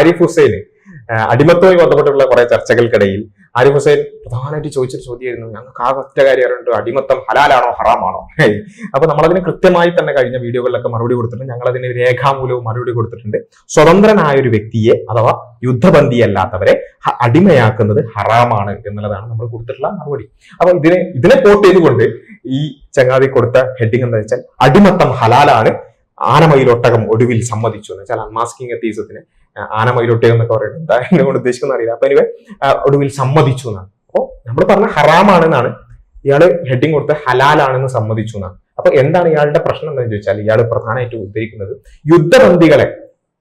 ആരിഫ് ഹുസൈന് അടിമത്തുമായി ബന്ധപ്പെട്ടുള്ള കുറെ ചർച്ചകൾക്കിടയിൽ ആരിഫ് ഹുസൈൻ പ്രധാനമായിട്ട് ചോദിച്ചൊരു ചോദ്യമായിരുന്നു. ഞങ്ങൾക്ക് ആ ഒറ്റ കാര്യം അടിമത്തം ഹലാലാണോ ഹറാമാണോ. അപ്പൊ നമ്മളതിന് കൃത്യമായി തന്നെ കഴിഞ്ഞ വീഡിയോകളിലൊക്കെ മറുപടി കൊടുത്തിട്ടുണ്ട്. ഞങ്ങൾ അതിന് രേഖാമൂലവും മറുപടി കൊടുത്തിട്ടുണ്ട്. സ്വതന്ത്രനായ ഒരു വ്യക്തിയെ അഥവാ യുദ്ധബന്ധിയല്ലാത്തവരെ അടിമയാക്കുന്നത് ഹറാമാണ് എന്നുള്ളതാണ് നമ്മൾ കൊടുത്തിട്ടുള്ള മറുപടി. അപ്പൊ ഇതിനെ ഇതിനെ പോട്ട് ചെയ്തുകൊണ്ട് ഈ ചങ്ങാതി കൊടുത്ത ഹെഡിങ് എന്താ വെച്ചാൽ അടിമത്തം ഹലാലാണ് ആനമയിലൊട്ടകം ഒടുവിൽ സമ്മതിച്ചു എന്ന് വെച്ചാൽ അൺമാസ്കിംഗ് എത്തീസത്തിന് ആനമയിലൊട്ടകം എന്നൊക്കെ പറയുന്നത് എന്താ എന്നെ കൊണ്ട് ഉദ്ദേശിക്കുന്ന അറിയില്ല. അപ്പൊ എനിവേ ഒടുവിൽ സമ്മതിച്ചു എന്നാണ്. അപ്പോ നമ്മൾ പറഞ്ഞ ഹറാമാണെന്നാണ് ഇയാൾ ഹെഡിങ് കൊടുത്ത് ഹലാലാണെന്ന് സമ്മതിച്ചു എന്നാണ്. അപ്പൊ എന്താണ് ഇയാളുടെ പ്രശ്നം എന്താണെന്ന് ചോദിച്ചാൽ ഇയാൾ പ്രധാനമായിട്ടും ഉദ്ദേശിക്കുന്നത് യുദ്ധബന്ദികളെ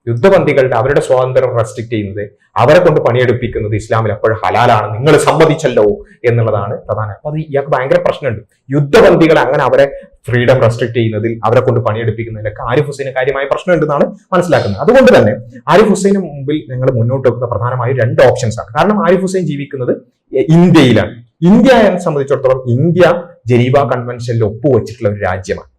യുദ്ധബന്ദികളുടെ അവരുടെ സ്വാതന്ത്ര്യം റെസ്ട്രിക്ട് ചെയ്യുന്നത് അവരെ കൊണ്ട് പണിയെടുപ്പിക്കുന്നത് ഇസ്ലാമിൽ അപ്പോഴും ഹലാലാണ്. നിങ്ങൾ സമ്മതിച്ചല്ലോ എന്നുള്ളതാണ് പ്രധാനം. അപ്പൊ അത് ഇയാൾക്ക് ഭയങ്കര പ്രശ്നമുണ്ട്. യുദ്ധബന്ധികൾ അങ്ങനെ അവരെ ഫ്രീഡം റെസ്ട്രിക്ട് ചെയ്യുന്നതിൽ അവരെ കൊണ്ട് പണിയെടുപ്പിക്കുന്നതിലൊക്കെ ആരിഫ് ഹുസൈന് കാര്യമായ പ്രശ്നമുണ്ടെന്നാണ് മനസ്സിലാക്കുന്നത്. അതുകൊണ്ട് തന്നെ ആരിഫ് ഹുസൈന് മുമ്പിൽ ഞങ്ങൾ മുന്നോട്ട് വെക്കുന്ന പ്രധാനമായും രണ്ട് ഓപ്ഷൻസ് ആണ്. കാരണം ആരിഫ് ഹുസൈൻ ജീവിക്കുന്നത് ഇന്ത്യയിലാണ്. ഇന്ത്യ എന്നെ സംബന്ധിച്ചിടത്തോളം ഇന്ത്യ ജനീവ കൺവെൻഷനിൽ ഒപ്പുവെച്ചിട്ടുള്ള ഒരു രാജ്യമാണ്.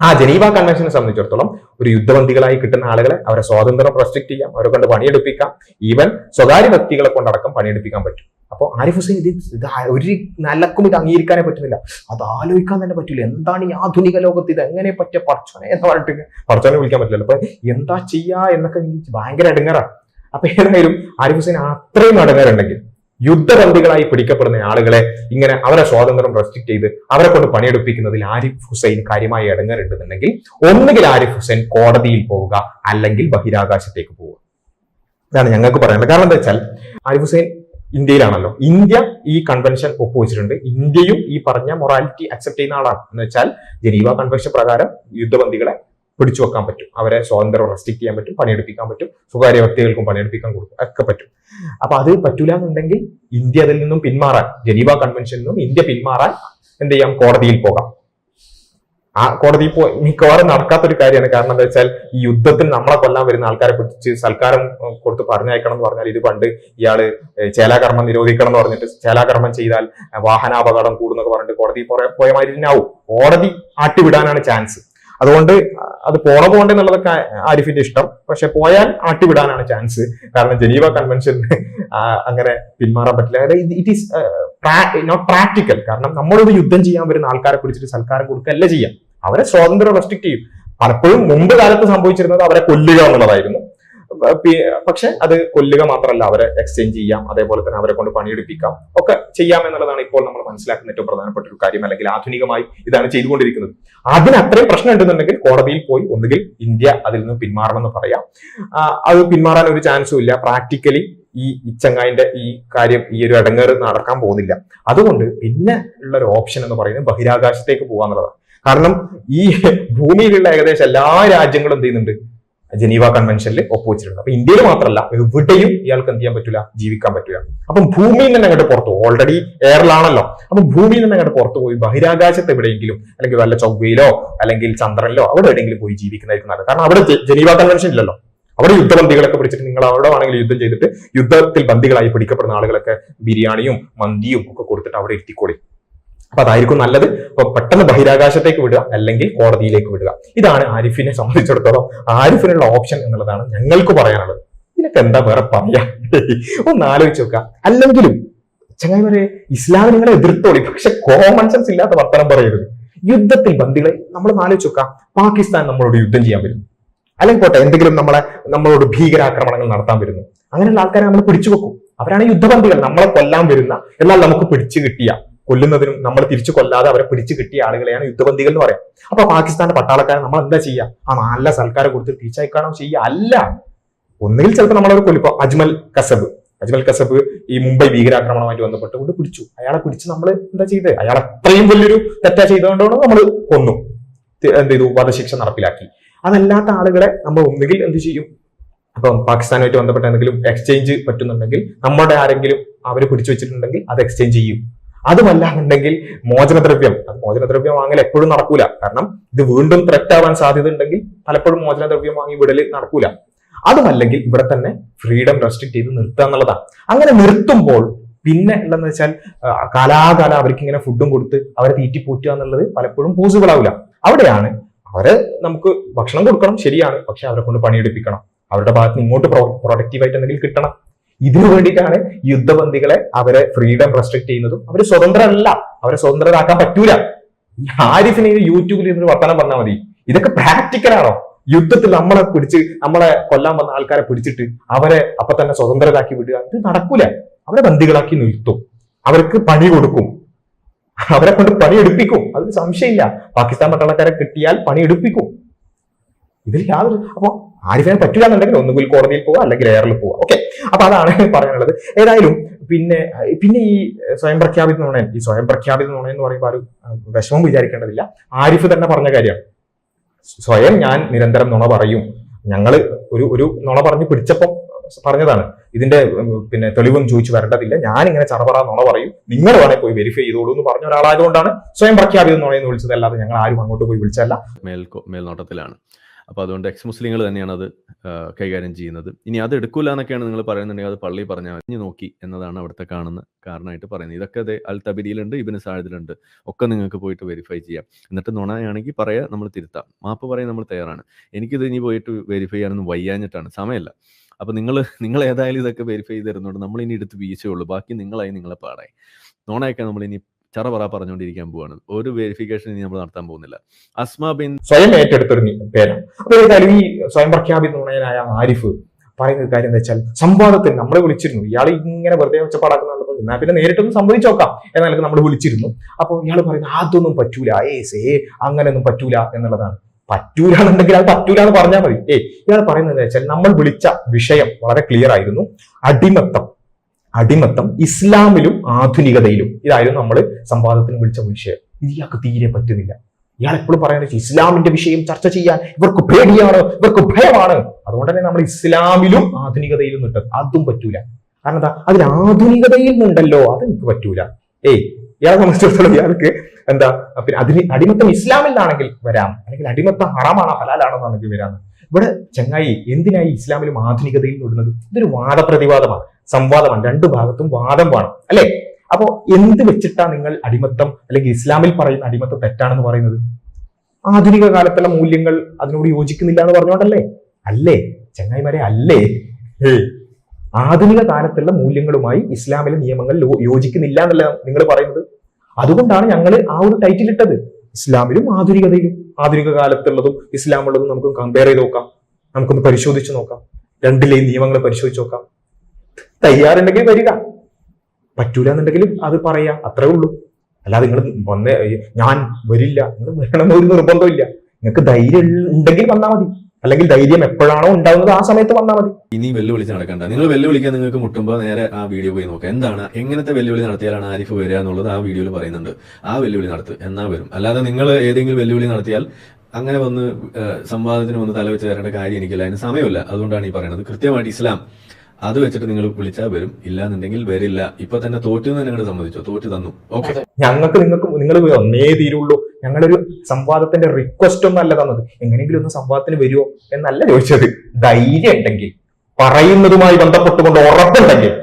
ആ ജനീവ കൺവെൻഷനെ സംബന്ധിച്ചിടത്തോളം ഒരു യുദ്ധബന്ധികളായി കിട്ടുന്ന ആളുകളെ അവരെ സ്വാതന്ത്ര്യം റെസ്ട്രിക്ട് ചെയ്യാം. അവരെ കൊണ്ട് പണിയെടുപ്പിക്കാം. ഈവൻ സ്വകാര്യ വ്യക്തികളെ കൊണ്ടടക്കം പണിയെടുപ്പിക്കാൻ പറ്റും. അപ്പോൾ ആരിഫ് ഹുസൈൻ ഇത് ഇത് ഒരു നിലക്കും ഇത് അംഗീകരിക്കാനേ പറ്റുന്നില്ല. അത് ആലോചിക്കാൻ തന്നെ പറ്റില്ല. എന്താണ് ഈ ആധുനിക ലോകത്ത് ഇത് എങ്ങനെ പറ്റിയ പടച്ചോനെ എന്ന് പറഞ്ഞിട്ട് പടച്ചോനെ വിളിക്കാൻ പറ്റില്ലല്ലോ. അപ്പൊ എന്താ ചെയ്യാ എന്നൊക്കെ ഭയങ്കര അടങ്ങറാണ് അപ്പൊ ഏതായാലും ആരിഫ് ഹുസൈൻ അത്രയും ഇടങ്ങാറുണ്ടെങ്കിൽ യുദ്ധബന്ദികളായി പിടിക്കപ്പെടുന്ന ആളുകളെ ഇങ്ങനെ അവരെ സ്വാതന്ത്ര്യം റെസ്ട്രിക്ട് ചെയ്ത് അവരെ കൊണ്ട് പണിയെടുപ്പിക്കുന്നതിൽ ആരിഫ് ഹുസൈൻ കാര്യമായി ഇടങ്ങാറുണ്ടെന്നുണ്ടെങ്കിൽ ഒന്നുകിൽ ആരിഫ് ഹുസൈൻ കോടതിയിൽ പോവുക അല്ലെങ്കിൽ ബഹിരാകാശത്തേക്ക് പോവുക. ഇതാണ് ഞങ്ങൾക്ക് പറയാനുള്ളത്. കാരണം എന്താ വെച്ചാൽ ആരിഫ് ഹുസൈൻ ഇന്ത്യയിലാണല്ലോ. ഇന്ത്യ ഈ കൺവെൻഷൻ ഒപ്പുവെച്ചിട്ടുണ്ട്. ഇന്ത്യയും ഈ പറഞ്ഞ മൊറാലിറ്റി അക്സെപ്റ്റ് ചെയ്യുന്ന ആളാണ്. എന്ന് വെച്ചാൽ ജനീവ കൺവെൻഷൻ പ്രകാരം യുദ്ധബന്ദികളെ പിടിച്ചു വെക്കാൻ പറ്റും. അവരെ സ്വാതന്ത്ര്യം റെസ്ട്രിക്ട് ചെയ്യാൻ പറ്റും പണിയെടുപ്പിക്കാൻ പറ്റും സ്വകാര്യ വ്യക്തികൾക്കും പണിയെടുപ്പിക്കാൻ കൊടുക്കും ഒക്കെ പറ്റും. അപ്പൊ അത് പറ്റൂല എന്നുണ്ടെങ്കിൽ ഇന്ത്യ അതിൽ നിന്നും പിന്മാറാൻ ജനീവ കൺവെൻഷനിൽ നിന്നും ഇന്ത്യ പിന്മാറാൻ എന്ത് ചെയ്യാം? കോടതിയിൽ പോകാം. ആ കോടതിയിൽ പോ മിക്കവാറും നടക്കാത്തൊരു കാര്യമാണ്. കാരണം എന്താ വെച്ചാൽ ഈ യുദ്ധത്തിൽ നമ്മളെ കൊല്ലാൻ വരുന്ന ആൾക്കാരെ പിടിച്ച് സൽക്കാരം കൊടുത്ത് പറഞ്ഞയക്കണം എന്ന് പറഞ്ഞാൽ ഇത് പണ്ട് ഇയാൾ ചേലാകർമ്മം നിരോധിക്കണം എന്ന് പറഞ്ഞിട്ട് ചേലാകർമ്മം ചെയ്താൽ വാഹനാപകടം കൂടുന്നൊക്കെ പറഞ്ഞിട്ട് കോടതി പോയ- പോയ മാതിരി തന്നെ ആവും. കോടതി ആട്ടിവിടാനാണ് ചാൻസ് അതുകൊണ്ട് അത് പോണ പോകണ്ടേ എന്നുള്ളതൊക്കെ ആരിഫിന്റെ ഇഷ്ടം. പക്ഷെ പോയാൽ ആട്ടിവിടാനാണ് ചാൻസ് കാരണം ജനീവ കൺവെൻഷൻ അങ്ങനെ പിന്മാറാൻ പറ്റില്ല. അതായത് ഇറ്റ് ഈസ് നോട്ട് പ്രാക്ടിക്കൽ കാരണം നമ്മളൊരു യുദ്ധം ചെയ്യാൻ വരുന്ന ആൾക്കാരെ പിടിച്ചിട്ട് സൽക്കാരം കൊടുക്കുകയല്ല ചെയ്യാം. അവരെ സ്വാതന്ത്ര്യം റെസ്ട്രിക്ട് ചെയ്യും. പലപ്പോഴും മുമ്പ് കാലത്ത് സംഭവിച്ചിരുന്നത് അവരെ കൊല്ലുക എന്നുള്ളതായിരുന്നു. പക്ഷെ അത് കൊല്ലുക മാത്രമല്ല അവരെ എക്സ്ചേഞ്ച് ചെയ്യാം അതേപോലെ തന്നെ അവരെ കൊണ്ട് പണിയെടുപ്പിക്കാം ഒക്കെ ചെയ്യാം എന്നുള്ളതാണ് ഇപ്പോൾ നമ്മൾ മനസ്സിലാക്കുന്ന ഏറ്റവും പ്രധാനപ്പെട്ട ഒരു കാര്യം അല്ലെങ്കിൽ ആധുനികമായി ഇതാണ് ചെയ്തുകൊണ്ടിരിക്കുന്നത്. അതിന് അത്രയും പ്രശ്നം ഉണ്ടെന്നുണ്ടെങ്കിൽ കോടതിയിൽ പോയി ഒന്നുകിൽ ഇന്ത്യ അതിൽ നിന്ന് പിന്മാറണമെന്ന് പറയാം. അത് പിന്മാറാൻ ഒരു ചാൻസും ഇല്ല. പ്രാക്ടിക്കലി ഈ ഇച്ചങ്ങായിന്റെ ഈ കാര്യം ഈ ഒരു ഇടങ്ങേറ് നടക്കാൻ പോകുന്നില്ല. അതുകൊണ്ട് പിന്നെ ഉള്ള ഒരു ഓപ്ഷൻ എന്ന് പറയുന്നത് ബഹിരാകാശത്തേക്ക് പോകാന്നുള്ളതാണ്. കാരണം ഈ ഭൂമിയിലുള്ള ഏകദേശം എല്ലാ രാജ്യങ്ങളും എന്ത് ചെയ്യുന്നുണ്ട്? ജനീവ കൺവെൻഷനിൽ ഒപ്പുവെച്ചിട്ടുണ്ട്. അപ്പൊ ഇന്ത്യയിൽ മാത്രമല്ല എവിടെയും ഇയാൾക്ക് എന്ത് ചെയ്യാൻ പറ്റില്ല ജീവിക്കാൻ പറ്റില്ല അപ്പം ഭൂമിയിൽ നിന്ന് അങ്ങോട്ട് പുറത്തു ഓൾറെഡി എയറിലാണല്ലോ അപ്പം ഭൂമിയിൽ നിന്ന് അങ്ങോട്ട് പുറത്തു പോയി ബഹിരാകാശത്ത് എവിടെയെങ്കിലും അല്ലെങ്കിൽ വല്ല ചൊവ്വയിലോ അല്ലെങ്കിൽ ചന്ദ്രനിലോ അവിടെ എവിടെയെങ്കിലും പോയി ജീവിക്കുന്നതായിരിക്കും നല്ലത്. കാരണം അവിടെ ജനീവ കൺവെൻഷൻ ഇല്ലല്ലോ. അവിടെ യുദ്ധബന്ധികളൊക്കെ പിടിച്ചിട്ട് നിങ്ങൾ അവിടെ വേണമെങ്കിൽ യുദ്ധം ചെയ്തിട്ട് യുദ്ധത്തിൽ ബന്ധികളായി പിടിക്കപ്പെടുന്ന ആളുകളൊക്കെ ബിരിയാണിയും മന്തിയും ഒക്കെ കൊടുത്തിട്ട് അവിടെ ഇരുത്തിക്കോളി അപ്പൊ അതായിരിക്കും നല്ലത്. അപ്പൊ പെട്ടെന്ന് ബഹിരാകാശത്തേക്ക് വിടുക അല്ലെങ്കിൽ കോടതിയിലേക്ക് വിടുക. ഇതാണ് ആരിഫിനെ സംബന്ധിച്ചിടത്തോളം ആരിഫിനുള്ള ഓപ്ഷൻ എന്നുള്ളതാണ് ഞങ്ങൾക്ക് പറയാനുള്ളത്. ഇതിനൊക്കെ എന്താ വേറെ പറയാ? ഒന്ന് ആലോചിച്ച് നോക്കുക. അല്ലെങ്കിലും ചങ്ങായിമാരെ ഇസ്ലാമിനെ നിങ്ങളെ എതിർത്തോളി. പക്ഷെ കോമൺ സെൻസ് ഇല്ലാത്ത വർത്തനം പറയരുത്. യുദ്ധത്തിൽ ബന്ദികളെ നമ്മൾ ആലോചിച്ച് നോക്കാം പാകിസ്ഥാൻ നമ്മളോട് യുദ്ധം ചെയ്യാൻ വരുന്നു. അല്ലെങ്കിൽ പോട്ടെ എന്തെങ്കിലും നമ്മളെ നമ്മളോട് ഭീകരാക്രമണങ്ങൾ നടത്താൻ വരുന്നു. അങ്ങനെയുള്ള ആൾക്കാരെ നമ്മൾ പിടിച്ചു വെക്കും അവരാണ് യുദ്ധബന്ധികൾ നമ്മളെ കൊല്ലാൻ വരുന്ന എന്നാൽ നമുക്ക് പിടിച്ചു കിട്ടിയ കൊല്ലുന്നതിനും നമ്മൾ തിരിച്ചു കൊല്ലാതെ അവരെ പിടിച്ചു കിട്ടിയ ആളുകളെയാണ് യുദ്ധബന്ദികൾ എന്ന് പറയാം അപ്പൊ പാകിസ്ഥാന്റെ പട്ടാളക്കാരെ നമ്മൾ എന്താ ചെയ്യുക ആ നല്ല സൽക്കാരം കൊടുത്ത് തിരിച്ചയക്കാണോ ചെയ്യുക അല്ല. ഒന്നുകിൽ ചിലപ്പോൾ നമ്മളവർ കൊല്ലിപ്പോ അജ്മൽ കസബ്. അജ്മൽ കസബ് ഈ മുംബൈ ഭീകരാക്രമണവുമായിട്ട് ബന്ധപ്പെട്ടുകൊണ്ട് പിടിച്ചു. അയാളെ പിടിച്ച് നമ്മൾ എന്താ ചെയ്തത് അയാൾ അത്രയും വലിയൊരു തെറ്റാ ചെയ്തുകൊണ്ടാണ് നമ്മൾ കൊന്നു. എന്ത് ചെയ്തു? വധശിക്ഷ നടപ്പിലാക്കി. അതല്ലാത്ത ആളുകളെ നമ്മൾ ഒന്നുകിൽ എന്ത് ചെയ്യും? അപ്പം പാകിസ്ഥാനുമായിട്ട് ബന്ധപ്പെട്ട എന്തെങ്കിലും എക്സ്ചേഞ്ച് പറ്റുന്നുണ്ടെങ്കിൽ നമ്മുടെ ആരെങ്കിലും അവർ പിടിച്ചു വെച്ചിട്ടുണ്ടെങ്കിൽ അത് എക്സ്ചേഞ്ച് ചെയ്യും. അതുമല്ല എന്നുണ്ടെങ്കിൽ മോചനദ്രവ്യം. അത് മോചനദ്രവ്യം വാങ്ങൽ എപ്പോഴും നടക്കൂല. കാരണം ഇത് വീണ്ടും ത്രെറ്റ് ആവാൻ സാധ്യത ഉണ്ടെങ്കിൽ പലപ്പോഴും മോചനദ്രവ്യം വാങ്ങി വിടൽ നടക്കൂല. അതുമല്ലെങ്കിൽ ഇവിടെ തന്നെ ഫ്രീഡം റെസ്ട്രിക്ട് ചെയ്ത് നിർത്തുക എന്നുള്ളതാണ്. അങ്ങനെ നിർത്തുമ്പോൾ പിന്നെ ഉള്ളതെന്ന് വെച്ചാൽ കാലാകാലം അവർക്ക് ഇങ്ങനെ ഫുഡും കൊടുത്ത് അവരെ തീറ്റിപ്പൂറ്റുക എന്നുള്ളത് പലപ്പോഴും പോസിബിൾ ആവില്ല. അവിടെയാണ് അവരെ നമുക്ക് ഭക്ഷണം കൊടുക്കണം ശരിയാണ്. പക്ഷെ അവരെ കൊണ്ട് പണിയെടുപ്പിക്കണം. അവരുടെ ഭാഗത്ത് നിന്ന് ഇങ്ങോട്ട് പ്രൊഡക്റ്റീവായിട്ട് എന്തെങ്കിലും കിട്ടണം. ഇതിനു വേണ്ടിയിട്ടാണ് യുദ്ധബന്ദികളെ അവരെ ഫ്രീഡം റെസ്ട്രിക്ട് ചെയ്യുന്നതും. അവർ സ്വതന്ത്രമല്ല അവരെ സ്വതന്ത്രരാക്കാൻ പറ്റൂല. ആരിഫിനെ യൂട്യൂബിൽ ഇരുന്ന് വർത്തമാനം പറഞ്ഞാൽ മതി. ഇതൊക്കെ പ്രാക്ടിക്കൽ ആണോ? യുദ്ധത്തിൽ നമ്മളെ പിടിച്ച് നമ്മളെ കൊല്ലാൻ വന്ന ആൾക്കാരെ പിടിച്ചിട്ട് അവരെ അപ്പൊ തന്നെ സ്വതന്ത്രരാക്കി വിടുക. ഇത് നടക്കൂല. അവരെ ബന്ദികളാക്കി നിർത്തും. അവർക്ക് പണി കൊടുക്കും. അവരെ കൊണ്ട് പണി എടുപ്പിക്കും. അതിൽ സംശയമില്ല. പാകിസ്ഥാൻ പട്ടാളക്കാരെ കിട്ടിയാൽ പണി എടുപ്പിക്കും. ഇതിൽ യാതൊരു അപ്പൊ ആരിഫിനെ പറ്റില്ല എന്നുണ്ടെങ്കിൽ ഒന്നുകിൽ കോടതിയിൽ പോവുക അല്ലെങ്കിൽ എയറിൽ പോവുക. ഓക്കെ അപ്പൊ അതാണ് പറയാനുള്ളത്. ഏതായാലും പിന്നെ പിന്നെ ഈ സ്വയം പ്രഖ്യാപിത നുണയൻ ഈ സ്വയം പ്രഖ്യാപിത നുണയൻ എന്ന് പറയുമ്പോൾ ആരും വിഷമം വിചാരിക്കേണ്ടതില്ല. ആരിഫ് തന്നെ പറഞ്ഞ കാര്യമാണ് സ്വയം ഞാൻ നിരന്തരം നുണ പറയും. ഞങ്ങൾ ഒരു ഒരു നുണ പറഞ്ഞ് പിടിച്ചപ്പം പറഞ്ഞതാണ്. ഇതിന്റെ പിന്നെ തെളിവും ചോദിച്ചു വരേണ്ടതില്ല. ഞാൻ ഇങ്ങനെ ചറപറ നുണ പറയും. നിങ്ങൾ വേണേൽ പോയി വെരിഫൈ ചെയ്തോളൂ എന്ന് പറഞ്ഞ ഒരാളായതുകൊണ്ടാണ് സ്വയം പ്രഖ്യാപിത നുണയെന്ന് വിളിച്ചതല്ലാതെ ഞങ്ങൾ ആരും അങ്ങോട്ട് പോയി വിളിച്ചതല്ല. മേൽ മേൽനോട്ടത്തിലാണ്. അപ്പോൾ അതുകൊണ്ട് എക്സ് മുസ്ലിങ്ങൾ തന്നെയാണ് അത് കൈകാര്യം ചെയ്യുന്നത്. ഇനി അത് എടുക്കൂല എന്നൊക്കെയാണ് നിങ്ങൾ പറയുന്നുണ്ടെങ്കിൽ അത് പള്ളി പറഞ്ഞാൽ മതി. നോക്കി എന്നതാണ് അവിടുത്തെ കാണുന്ന കാരണമായിട്ട് പറയുന്നത്. ഇതൊക്കെ അതെ അൽ തബിരിയിലുണ്ട് ഇബിന് സാഹിദിലുണ്ട് ഒക്കെ നിങ്ങൾക്ക് പോയിട്ട് വെരിഫൈ ചെയ്യാം. എന്നിട്ട് നുണയാണെങ്കിൽ പറയാ നമ്മൾ തിരുത്താം. മാപ്പ് പറയാൻ നമ്മൾ തയ്യാറാണ്. എനിക്കിത് ഇനി പോയിട്ട് വെരിഫൈ ചെയ്യാനൊന്നും വയ്യാഞ്ഞിട്ടാണ്. സമയമല്ല. അപ്പോൾ നിങ്ങൾ നിങ്ങൾ ഏതായാലും ഇതൊക്കെ വെരിഫൈ ചെയ്ത് തരുന്നുണ്ട് നമ്മൾ ഇനി എടുത്ത് വീഴ്ചയുള്ളൂ ബാക്കി നിങ്ങളായി നിങ്ങളെ പാടായി. നോണയൊക്കെ നമ്മൾ ഇനി ചറപറ പറഞ്ഞുകൊണ്ടിരിക്കാൻ പോവാണ്. ഒരു വെരിഫിക്കേഷൻ ഇനി നമ്മൾ നടത്താൻ പോകുന്നില്ല. അസ്മ ബിൻ സ്വയം ഏറ്റെടുത്തൊരു പേരാണ്. ഈ സ്വയം പ്രഖ്യാപിത നുണയനായ ആരിഫ് പറയുന്ന ഒരു കാര്യം എന്താ വെച്ചാൽ സംവാദത്തിന് നമ്മളെ വിളിച്ചിരുന്നു. ഇയാൾ ഇങ്ങനെ വെറുതെ ഒച്ചപ്പാടാക്കുന്നുണ്ടപ്പോൾ എന്നാൽ പിന്നെ നേരിട്ടൊന്നും സംഭവിച്ചു നോക്കാം. എന്നാലും നമ്മൾ വിളിച്ചിരുന്നു. അപ്പോൾ ഇയാൾ പറയുന്നത് അതൊന്നും പറ്റൂല. ഏ സേ അങ്ങനെയൊന്നും പറ്റൂല എന്നുള്ളതാണ്. പറ്റൂല എന്നുണ്ടെങ്കിൽ അത് പറ്റൂല എന്ന് പറഞ്ഞാൽ മതി. ഏ ഇയാൾ പറയുന്നത് വെച്ചാൽ നമ്മൾ വിളിച്ച വിഷയം വളരെ ക്ലിയർ ആയിരുന്നു. അടിമത്തം. അടിമത്തം ഇസ്ലാമിലും ആധുനികതയിലും. ഇതായിരുന്നു നമ്മൾ സംവാദത്തിന് വിളിച്ച വിഷയം ഇയാൾക്ക് തീരെ പറ്റുന്നില്ല. ഇയാൾ എപ്പോഴും പറയുന്നത് ഇസ്ലാമിന്റെ വിഷയം ചർച്ച ചെയ്യാൻ ഇവർക്ക് പേടിയാണ് ഇവർക്ക് ഭയമാണ്. അതുകൊണ്ട് തന്നെ നമ്മൾ ഇസ്ലാമിലും ആധുനികതയിലും നിട്ടത്. അതും പറ്റൂല. കാരണം എന്താ? അതിൽ ആധുനികതയിൽ നിന്നുണ്ടല്ലോ അത് എനിക്ക് പറ്റൂല. ഏയ് ഇയാളെ സംബന്ധിച്ചിടത്തോളം ഇയാൾക്ക് എന്താ? പിന്നെ അതിന് അടിമത്തം ഇസ്ലാമിൽ നിന്നാണെങ്കിൽ വരാം. അല്ലെങ്കിൽ അടിമത്തം ഹറാമാണോ ഹലാലാണോ എന്നാണെങ്കിൽ വരാം. ഇവിടെ ചങ്ങായി എന്തിനായി ഇസ്ലാമിലും ആധുനികതയിൽ നിടുന്നത്? ഇതൊരു വാദപ്രതിവാദമാണ് സംവാദമാണ്. രണ്ടു ഭാഗത്തും വാദം വേണം അല്ലെ? അപ്പോ എന്ത് വെച്ചിട്ടാണ് നിങ്ങൾ അടിമത്തം അല്ലെങ്കിൽ ഇസ്ലാമിൽ പറയുന്ന അടിമത്തം തെറ്റാണെന്ന് പറയുന്നത്? ആധുനിക കാലത്തുള്ള മൂല്യങ്ങൾ അതിനോട് യോജിക്കുന്നില്ല എന്ന് പറഞ്ഞോണ്ടല്ലേ അല്ലേ? ചങ്ങായിമാരെ അല്ലേ? ആധുനിക കാലത്തുള്ള മൂല്യങ്ങളുമായി ഇസ്ലാമിലെ നിയമങ്ങൾ യോജിക്കുന്നില്ല എന്നല്ല നിങ്ങൾ പറയുന്നത്? അതുകൊണ്ടാണ് ഞങ്ങൾ ആ ഒരു ടൈറ്റിൽ ഇട്ടത്. ഇസ്ലാമിലും ആധുനികതയിലും ആധുനിക കാലത്തുള്ളതും ഇസ്ലാമുള്ളതും നമുക്ക് കമ്പയർ ചെയ്ത് നോക്കാം. നമുക്കൊന്ന് പരിശോധിച്ച് നോക്കാം. രണ്ടിലെയും നിയമങ്ങൾ പരിശോധിച്ച് നോക്കാം. തയ്യാറുണ്ടെങ്കിൽ വരിക. പറ്റൂല എന്നുണ്ടെങ്കിൽ അത് പറയാ. അത്രേ ഉള്ളൂ. അല്ലാതെ നിങ്ങൾ വന്നേ ഞാൻ വരില്ല. നിങ്ങൾ വരണമെന്ന് ഒരു നിർബന്ധമില്ല. നിങ്ങൾക്ക് ധൈര്യം ഉണ്ടെങ്കിൽ വന്നാൽ മതി. അല്ലെങ്കിൽ ധൈര്യം എപ്പോഴാണോ ഉണ്ടാവുന്നത് ആ സമയത്ത് വന്നാൽ മതി. ഇനി വെല്ലുവിളിച്ച് നടക്കണ്ട. നിങ്ങൾ വെല്ലുവിളിക്കാൻ നിങ്ങൾക്ക് മുട്ടുമ്പോൾ നേരെ ആ വീഡിയോ പോയി നോക്കാം. എന്താണ്? എങ്ങനത്തെ വെല്ലുവിളി നടത്തിയാലാണ് ആരിഫ് വരിക എന്നുള്ളത് ആ വീഡിയോയിൽ പറയുന്നുണ്ട്. ആ വെല്ലുവിളി നടത്തു എന്നാ വരും. അല്ലാതെ നിങ്ങൾ ഏതെങ്കിലും വെല്ലുവിളി നടത്തിയാൽ അങ്ങനെ വന്ന് സംവാദത്തിന് വന്ന് തലവെച്ച് തരേണ്ട കാര്യം എനിക്കില്ല. അതിന് സമയമില്ല. അതുകൊണ്ടാണ് ഈ പറയുന്നത്. കൃത്യമായിട്ട് ഇസ്ലാം അത് വെച്ചിട്ട് നിങ്ങൾ വിളിച്ചാൽ വരും. ഇല്ലാന്നുണ്ടെങ്കിൽ വരില്ല. ഇപ്പൊ തന്നെ തോറ്റു സമ്മതിച്ചോ സമ്മതിച്ചു. തോറ്റു തന്നു. ഓക്കെ. ഞങ്ങൾക്ക് നിങ്ങൾക്ക് നിങ്ങൾ ഒന്നേ തീരുള്ളൂ. ഞങ്ങളൊരു സംവാദത്തിന്റെ റിക്വസ്റ്റ് ഒന്നും അല്ല തന്നത്. എങ്ങനെയെങ്കിലും ഒന്ന് സംവാദത്തിന് വരുമോ എന്നല്ല ചോദിച്ചത്. ധൈര്യം ഉണ്ടെങ്കിൽ പറയുന്നതുമായി ബന്ധപ്പെട്ടുകൊണ്ട് ഉറപ്പുണ്ടെങ്കിൽ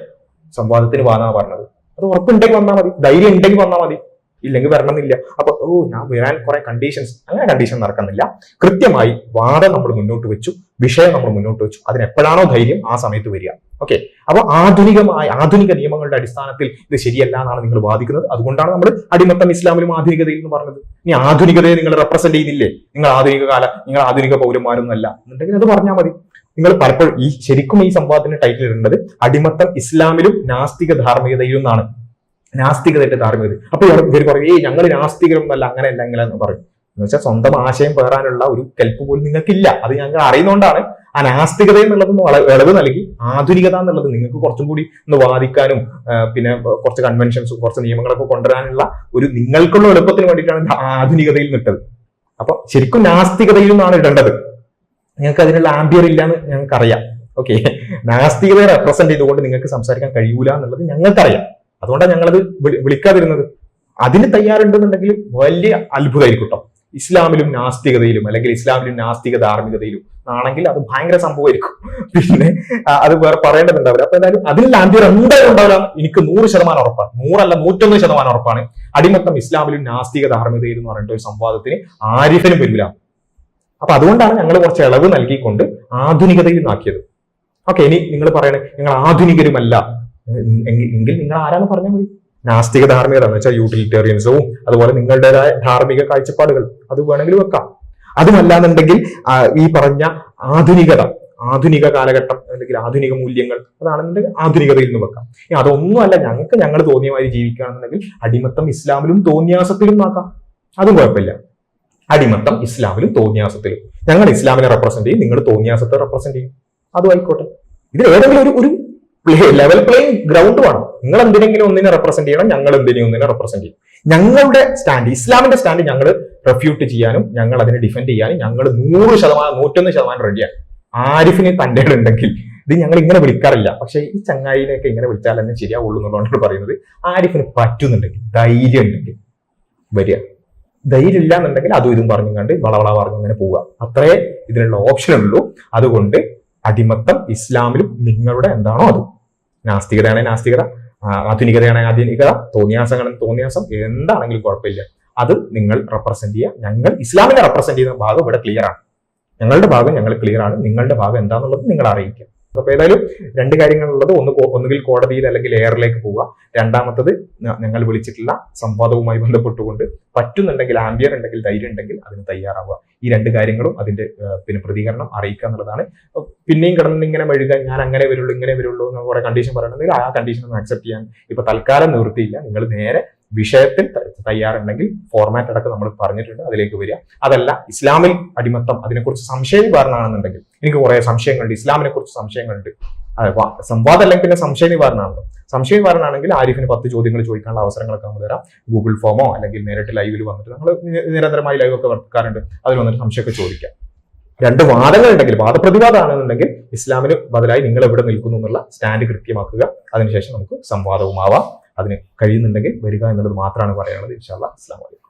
സംവാദത്തിന് വന്നാ പറഞ്ഞത്. അത് ഉറപ്പുണ്ടെങ്കിൽ വന്നാൽ മതി. ധൈര്യം ഉണ്ടെങ്കിൽ വന്നാൽ മതി. ഇല്ലെങ്കിൽ വരണമെന്നില്ല. അപ്പൊ ഓ ഞാൻ വരാൻ കുറെ കണ്ടീഷൻസ് അങ്ങനെ കണ്ടീഷൻ നടക്കുന്നില്ല. കൃത്യമായി വാദം നമ്മൾ മുന്നോട്ട് വെച്ചു. വിഷയം നമ്മൾ മുന്നോട്ട് വെച്ചു. അതിനെപ്പോഴാണോ ധൈര്യം? ആ സമയത്ത് വരിക. ഓക്കെ അപ്പൊ ആധുനികമായ ആധുനിക നിയമങ്ങളുടെ അടിസ്ഥാനത്തിൽ ഇത് ശരിയല്ല എന്നാണ് നിങ്ങൾ വാദിക്കുന്നത്. അതുകൊണ്ടാണ് നമ്മൾ അടിമത്തം ഇസ്ലാമിലും ആധുനികതയിൽ എന്ന് പറഞ്ഞത്. ഇനി ആധുനികതയെ നിങ്ങൾ റെപ്രസെന്റ് ചെയ്യുന്നില്ലേ? നിങ്ങൾ ആധുനിക കാല നിങ്ങൾ ആധുനിക പൗരന്മാരൊന്നുമല്ല എന്നുണ്ടെങ്കിൽ അത് പറഞ്ഞാൽ മതി. നിങ്ങൾ പലപ്പോഴും ഈ ശരിക്കും ഈ സംവാദത്തിന്റെ ടൈറ്റിൽ ഇടേണ്ടത് അടിമത്തം ഇസ്ലാമിലും നാസ്തിക ധാർമ്മികതയിലും എന്നാണ് നാസ്തികതയുടെ ധാർമ്മികത. അപ്പൊ ഇവർ ഇവർ പറയും ഏയ് ഞങ്ങൾ നാസ്തികരൊന്നല്ല അങ്ങനെയല്ല എന്ന് പറയും. എന്ന് വെച്ചാൽ സ്വന്തം ആശയം പേറാനുള്ള ഒരു കെൽപ്പ് പോലും നിങ്ങൾക്കില്ല. അത് ഞങ്ങൾ അറിയുന്നതുകൊണ്ടാണ് ആ നാസ്തികത എന്നുള്ളത് ഇളവ് നൽകി ആധുനികത എന്നുള്ളത് നിങ്ങൾക്ക് കുറച്ചും കൂടി ഒന്ന് വാദിക്കാനും പിന്നെ കുറച്ച് കൺവെൻഷൻസ് കുറച്ച് നിയമങ്ങളൊക്കെ കൊണ്ടുവരാനുള്ള ഒരു നിങ്ങൾക്കുള്ള എളുപ്പത്തിന് വേണ്ടിയിട്ടാണ് ആധുനികതയിൽ നിട്ടത്. അപ്പൊ ശരിക്കും നാസ്തികതയിൽ നിന്നാണ് ഇടേണ്ടത്. നിങ്ങൾക്ക് അതിനുള്ള ആംബിയർ ഇല്ല എന്ന് ഞങ്ങൾക്കറിയാം. ഓക്കെ നാസ്തികതയെ റെപ്രസെന്റ് ചെയ്തുകൊണ്ട് നിങ്ങൾക്ക് സംസാരിക്കാൻ കഴിയൂല എന്നുള്ളത് ഞങ്ങൾക്കറിയാം. അതുകൊണ്ടാണ് ഞങ്ങളത് വിളിക്കാതിരുന്നത്. അതിന് തയ്യാറുണ്ടെന്നുണ്ടെങ്കിൽ വലിയ അത്ഭുതമായിരിക്കും ഇസ്ലാമിലും നാസ്തികതയിലും അല്ലെങ്കിൽ ഇസ്ലാമിലും നാസ്തിക ധാർമ്മികതയിലും ആണെങ്കിൽ അത് ഭയങ്കര സംഭവമായിരിക്കും. പിന്നെ അത് വേറെ പറയേണ്ടതുണ്ടാവില്ല. അപ്പൊ എന്തായാലും അതിനുള്ള ആംബിയർ എന്തായാലും ഉണ്ടാവില്ല. എനിക്ക് നൂറ് ശതമാനം ഉറപ്പാണ്. നൂറല്ല നൂറ്റൊന്ന് ശതമാനം ഉറപ്പാണ്. അടിമത്തം ഇസ്ലാമിലും നാസ്തിക ധാർമ്മികതയിലും എന്ന് പറഞ്ഞിട്ട് ഒരു സംവാദത്തിന് ആരിഫിനും വരില്ല അപ്പൊ അതുകൊണ്ടാണ് ഞങ്ങൾ കുറച്ച് ഇളവ് നൽകിക്കൊണ്ട് ആധുനികതയിൽ നിന്നാക്കിയത്. ഓക്കെ ഇനി നിങ്ങൾ പറയണേ നിങ്ങൾ ആധുനികരുമല്ല. എങ്കിൽ നിങ്ങൾ ആരാന്ന് പറഞ്ഞാൽ മതി. നാസ്തിക ധാർമ്മികത എന്ന് വെച്ചാൽ യൂട്ടിലിറ്റേറിയൻസും അതുപോലെ നിങ്ങളുടേതായ ധാർമ്മിക കാഴ്ചപ്പാടുകൾ അത് വേണമെങ്കിൽ വെക്കാം. അതുമല്ലാന്നുണ്ടെങ്കിൽ ഈ പറഞ്ഞ ആധുനികത ആധുനിക കാലഘട്ടം അല്ലെങ്കിൽ ആധുനിക മൂല്യങ്ങൾ അതാണെന്നുണ്ടെങ്കിൽ ആധുനികതയിൽ നിന്ന് വെക്കാം. അതൊന്നുമല്ല ഞങ്ങൾക്ക് ഞങ്ങൾ തോന്നിയ മാതിരി ജീവിക്കുകയാണെന്നുണ്ടെങ്കിൽ അടിമത്തം ഇസ്ലാമിലും തോന്നിയാസത്തിലും നോക്കാം അതും കുഴപ്പമില്ല. അടിമത്തം ഇസ്ലാമിലും തോന്നിയാസത്തിലും. ഞങ്ങൾ ഇസ്ലാമിനെ റെപ്രസെന്റ് ചെയ്യും നിങ്ങൾ തോന്നിയാസത്തെ റെപ്രസെന്റ് ചെയ്യും. അതും ആയിക്കോട്ടെ. ഇതിൽ ഏതെങ്കിലും ഒരു ഒരു ലെവൽ പ്ലേയിങ് ഗ്രൗണ്ട് വേണം. നിങ്ങൾ എന്തിനെങ്കിലും ഒന്നിനെ റെപ്രസെന്റ് ചെയ്യണം ഞങ്ങൾ എന്തിനെങ്കിലും ഒന്നിനെ റെപ്രസെന്റ് ചെയ്യും. ഞങ്ങളുടെ സ്റ്റാൻഡ് ഇസ്ലാമിന്റെ സ്റ്റാൻഡ് ഞങ്ങൾ റെഫ്യൂട്ട് ചെയ്യാനും ഞങ്ങൾ അതിനെ ഡിഫെൻഡ് ചെയ്യാനും ഞങ്ങൾ നൂറ് ശതമാനം നൂറ്റൊന്ന് ശതമാനം റെഡിയാണ് ആരിഫിന് തന്റെ ഉണ്ടെങ്കിൽ ഇത് ഞങ്ങൾ ഇങ്ങനെ വിളിക്കാറില്ല. പക്ഷെ ഈ ചങ്ങായിനെയൊക്കെ ഇങ്ങനെ വിളിച്ചാൽ തന്നെ ശരിയാവുള്ളൂ എന്നുള്ളതാണ് പറയുന്നത്. ആരിഫിന് പറ്റുന്നുണ്ടെങ്കിൽ ധൈര്യം ഉണ്ടെങ്കിൽ വരിക. ധൈര്യം ഇല്ല എന്നുണ്ടെങ്കിൽ അതും ഇതും പറഞ്ഞു കണ്ട് വളവള പറഞ്ഞു ഇങ്ങനെ പോവുക. അത്രേ ഇതിനുള്ള ഓപ്ഷൻ ഉള്ളൂ. അതുകൊണ്ട് അടിമത്തം ഇസ്ലാമിലും നിങ്ങളുടെ എന്താണോ അത്. നാസ്തികതയാണെങ്കിൽ നാസ്തികത ആധുനികതയാണെങ്കിൽ ആധുനികത തോന്നിയാസങ്ങളാണെങ്കിൽ തോന്നിയാസം എന്താണെങ്കിലും കുഴപ്പമില്ല. അത് നിങ്ങൾ റെപ്രസെന്റ് ചെയ്യുക. ഞങ്ങൾ ഇസ്ലാമിനെ റെപ്രസെന്റ് ചെയ്യുന്ന ഭാഗം ഇവിടെ ക്ലിയർ ആണ്. ഞങ്ങളുടെ ഭാഗം ഞങ്ങൾ ക്ലിയർ ആണ്. നിങ്ങളുടെ ഭാഗം എന്താണെന്നുള്ളത് നിങ്ങൾ അറിയിക്കുക. അപ്പൊ ഏതായാലും രണ്ട് കാര്യങ്ങളുള്ളത്. ഒന്ന് ഒന്നുകിൽ കോടതിയിൽ അല്ലെങ്കിൽ എയറിലേക്ക് പോവുക. രണ്ടാമത്തത് ഞങ്ങൾ വിളിച്ചിട്ടുള്ള സംവാദവുമായി ബന്ധപ്പെട്ടുകൊണ്ട് പറ്റുന്നുണ്ടെങ്കിൽ ആംബിയർ ഉണ്ടെങ്കിൽ ധൈര്യം ഉണ്ടെങ്കിൽ അതിന് തയ്യാറാവുക. ഈ രണ്ട് കാര്യങ്ങളും അതിന്റെ പിന്നെ പ്രതികരണം അറിയിക്കുക എന്നുള്ളതാണ്. പിന്നെയും കിടന്ന് ഇങ്ങനെ മെഴുകാൻ ഞാൻ അങ്ങനെ വരുള്ളൂ ഇങ്ങനെ വരുള്ളൂ എന്ന് കുറെ കണ്ടീഷൻ പറയണമെങ്കിൽ ആ കണ്ടീഷൻ ഒന്നും അക്സെപ്റ്റ് ചെയ്യാൻ ഇപ്പൊ തൽക്കാലം നിവൃത്തിയില്ല. നിങ്ങൾ നേരെ വിഷയത്തിൽ തയ്യാറുണ്ടെങ്കിൽ ഫോർമാറ്റ് അടക്കം നമ്മൾ പറഞ്ഞിട്ടുണ്ട് അതിലേക്ക് വരിക. അതല്ല ഇസ്ലാമിൽ അടിമത്തം അതിനെക്കുറിച്ച് സംശയം പറഞ്ഞാണെന്നുണ്ടെങ്കിൽ എനിക്ക് കുറെ സംശയങ്ങളുണ്ട്. ഇസ്ലാമിനെ കുറിച്ച് സംശയങ്ങളുണ്ട് സംവാദം അല്ലെങ്കിൽ പിന്നെ സംശയ നിവാരണമാണല്ലോ സംശയ നിവാരണമാണെങ്കിൽ ആരിഫിന് പത്ത് ചോദ്യങ്ങൾ ചോദിക്കാനുള്ള അവസരങ്ങളൊക്കെ നമ്മൾ തരാം. ഗൂഗിൾ ഫോമോ അല്ലെങ്കിൽ നേരിട്ട് ലൈവിൽ വന്നിട്ട് നമ്മൾ നിരന്തരമായി ലൈവ് ഒക്കെ വെക്കാറുണ്ട് അതിൽ വന്നിട്ട് സംശയമൊക്കെ ചോദിക്കാം. രണ്ട് വാദങ്ങൾ ഉണ്ടെങ്കിൽ വാദപ്രതിവാദമാണെന്നുണ്ടെങ്കിൽ ഇസ്ലാമിന് ബദലായി നിങ്ങൾ എവിടെ നിൽക്കുന്നു എന്നുള്ള സ്റ്റാൻഡ് കൃത്യമാക്കുക. അതിനുശേഷം നമുക്ക് സംവാദവുമാവാം. അതിന് കഴിയുന്നുണ്ടെങ്കിൽ വരിക എന്നുള്ളത് മാത്രമാണ് പറയാനുള്ളത്. ഇൻഷാല്ല അസ്ലാം വലൈക്കും